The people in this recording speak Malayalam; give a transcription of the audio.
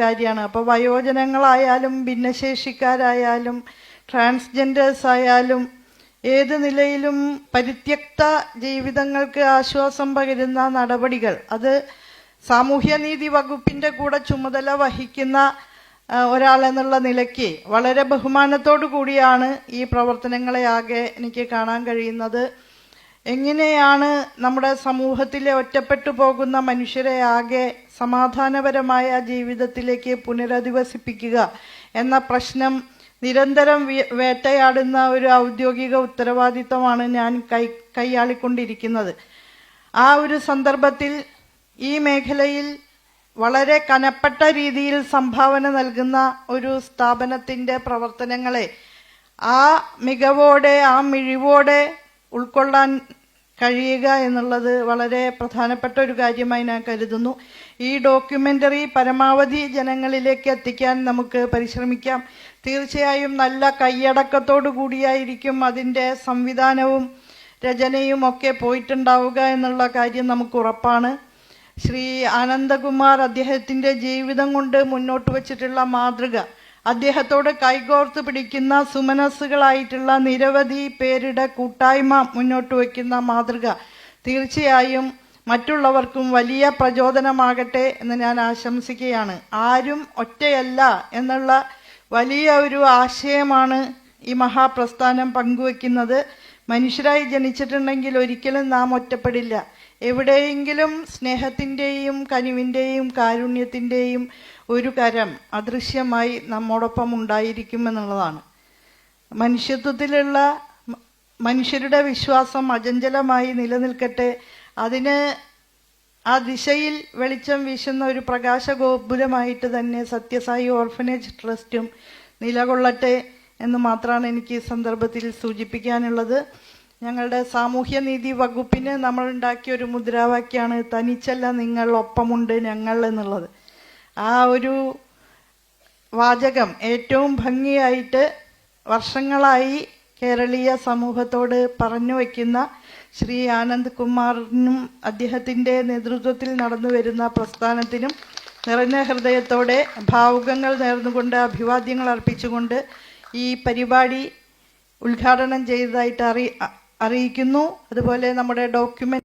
കാര്യമാണ്. അപ്പോൾ വയോജനങ്ങളായാലും ഭിന്നശേഷിക്കാരായാലും ട്രാൻസ്ജെൻഡേഴ്സ് ആയാലും ഏത് നിലയിലും പരിത്യക്ത ജീവിതങ്ങൾക്ക് ആശ്വാസം പകരുന്ന നടപടികൾ അത് സാമൂഹ്യനീതി വകുപ്പിന്റെ കൂടെ ചുമതല വഹിക്കുന്ന ഒരാളെന്നുള്ള നിലയ്ക്ക് വളരെ ബഹുമാനത്തോടു കൂടിയാണ് ഈ പ്രവർത്തനങ്ങളെ ആകെ എനിക്ക് കാണാൻ കഴിയുന്നത്. എങ്ങനെയാണ് നമ്മുടെ സമൂഹത്തിലെ ഒറ്റപ്പെട്ടു പോകുന്ന മനുഷ്യരെ ആകെ സമാധാനപരമായ ജീവിതത്തിലേക്ക് പുനരധിവസിപ്പിക്കുക എന്ന പ്രശ്നം നിരന്തരം വേട്ടയാടുന്ന ഒരു ഔദ്യോഗിക ഉത്തരവാദിത്തമാണ് ഞാൻ കൈ കൈയാളിക്കൊണ്ടിരിക്കുന്നത്. ആ ഒരു സന്ദർഭത്തിൽ ഈ മേഖലയിൽ വളരെ കനപ്പെട്ട രീതിയിൽ സംഭാവന നൽകുന്ന ഒരു സ്ഥാപനത്തിന്റെ പ്രവർത്തനങ്ങളെ ആ മികവോടെ ആ മിഴിവോടെ ഉൾക്കൊള്ളാൻ കഴിയുക എന്നുള്ളത് വളരെ പ്രധാനപ്പെട്ട ഒരു കാര്യമായി ഞാൻ കരുതുന്നു. ഈ ഡോക്യുമെന്ററി പരമാവധി ജനങ്ങളിലേക്ക് എത്തിക്കാൻ നമുക്ക് പരിശ്രമിക്കാം. തീർച്ചയായും നല്ല കൈയടക്കത്തോടു കൂടിയായിരിക്കും അതിന്റെ സംവിധാനവും രചനയും ഒക്കെ പോയിട്ടുണ്ടാവുക എന്നുള്ള കാര്യം നമുക്ക് ഉറപ്പാണ്. ശ്രീ ആനന്ദകുമാർ അദ്ദേഹത്തിന്റെ ജീവിതം കൊണ്ട് മുന്നോട്ട് വച്ചിട്ടുള്ള മാതൃക. അദ്ദേഹത്തോട് കൈകോർത്ത് പിടിക്കുന്ന സുമനസ്സുകളായിട്ടുള്ള നിരവധി പേരുടെ കൂട്ടായ്മ മുന്നോട്ട് വയ്ക്കുന്ന മാതൃക. തീർച്ചയായും മറ്റുള്ളവർക്കും വലിയ പ്രചോദനമാകട്ടെ എന്ന് ഞാൻ ആശംസിക്കുകയാണ്. ആരും ഒറ്റയല്ല എന്നുള്ള വലിയ ഒരു ആശയമാണ് ഈ മഹാപ്രസ്ഥാനം പങ്കുവെക്കുന്നത് മനുഷ്യരായി ജനിച്ചിട്ടുണ്ടെങ്കിൽ ഒരിക്കലും നാം ഒറ്റപ്പെടില്ല. എവിടെയെങ്കിലും സ്നേഹത്തിന്റെയും കനിവിന്റെയും കാരുണ്യത്തിന്റെയും ഒരു കരം അദൃശ്യമായി നമ്മോടൊപ്പം ഉണ്ടായിരിക്കുമെന്നുള്ളതാണ് മനുഷ്യത്വത്തിലുള്ള മനുഷ്യരുടെ വിശ്വാസം അചഞ്ചലമായി നിലനിൽക്കട്ടെ. അതിന് ആ ദിശയിൽ വെളിച്ചം വീശുന്ന ഒരു പ്രകാശഗോപുരമായിട്ട് തന്നെ സത്യസായി ഓർഫനേജ് ട്രസ്റ്റും നിലകൊള്ളട്ടെ. എന്ന് മാത്രമാണ് എനിക്ക് ഈ സന്ദർഭത്തിൽ സൂചിപ്പിക്കാനുള്ളത്. ഞങ്ങളുടെ സാമൂഹ്യനീതി വകുപ്പിന് നമ്മൾ ഉണ്ടാക്കിയ ഒരു മുദ്രാവാക്യമാണ് തനിച്ചല്ല നിങ്ങൾ ഒപ്പമുണ്ട് ഞങ്ങൾ എന്നുള്ളത്. ആ ഒരു വാചകം ഏറ്റവും ഭംഗിയായിട്ട് വർഷങ്ങളായി കേരളീയ സമൂഹത്തോട് പറഞ്ഞു വയ്ക്കുന്ന ശ്രീ ആനന്ദ് കുമാറിനും അദ്ദേഹത്തിന്റെ നേതൃത്വത്തിൽ നടന്നു വരുന്ന പ്രസ്ഥാനത്തിനും നിറഞ്ഞ ഹൃദയത്തോടെ ഭാവുകങ്ങൾ നേർന്നുകൊണ്ട് അഭിവാദ്യങ്ങൾ അർപ്പിച്ചുകൊണ്ട് ഈ പരിപാടി ഉദ്ഘാടനം ചെയ്തതായിട്ട് അറി അറിയിക്കുന്നു. അതുപോലെ നമ്മുടെ ഡോക്യുമെന്റ്